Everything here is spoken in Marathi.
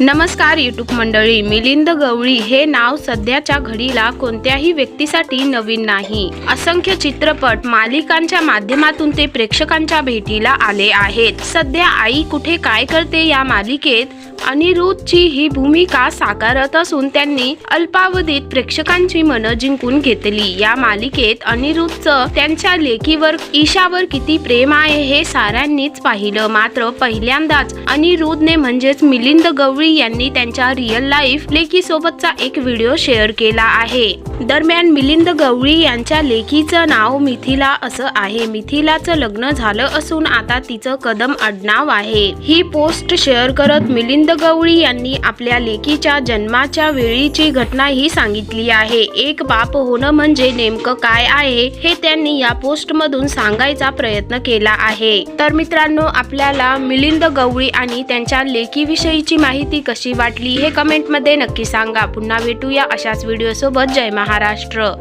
नमस्कार यूट्यूब मंडळी. मिलिंद गवळी हे नाव सध्याच्या घडीला कोणत्याही व्यक्तीसाठी नवीन नाही. असंख्य चित्रपट मालिकांच्या माध्यमातून ते प्रेक्षकांच्या भेटीला आले आहेत. सध्या आई कुठे काय करते या मालिकेत? अनिरुद्धची ही भूमिका साकारत असून त्यांनी अल्पावधीत प्रेक्षकांची मनं जिंकून घेतली. या मालिकेत अनिरुद्धचं त्यांच्या लेखीवर ईशावर किती प्रेम आहे हे साऱ्यांनीच पाहिलं. मात्र पहिल्यांदाच अनिरुद्धने म्हणजेच मिलिंद गवळी यांनी त्यांच्या रिअल लाईफ लेखीसोबतचा एक व्हिडिओ शेअर केला आहे. दरम्यान मिलिंद गवळी यांच्या लेखीचं नाव मिथिला असं आहे. मिथिलाचं लग्न झालं असून आता तिचं कदम आडनाव आहे. ही पोस्ट शेअर करत मिलिंद गवळी यांनी आपल्या लेकीच्या जन्माच्या वेळीची घटनाही सांगितली आहे. एक बाप होणं म्हणजे नेमकं काय आहे हे त्यांनी या पोस्ट मधून सांगायचा प्रयत्न केला आहे. तर मित्रांनो आपल्याला मिलिंद गवळी आणि त्यांच्या लेकीविषयीची माहिती कशी वाटली हे कमेंटमध्ये नक्की सांगा. पुन्हा भेटूया अशाच व्हिडिओ सोबत. जय महाराष्ट्र.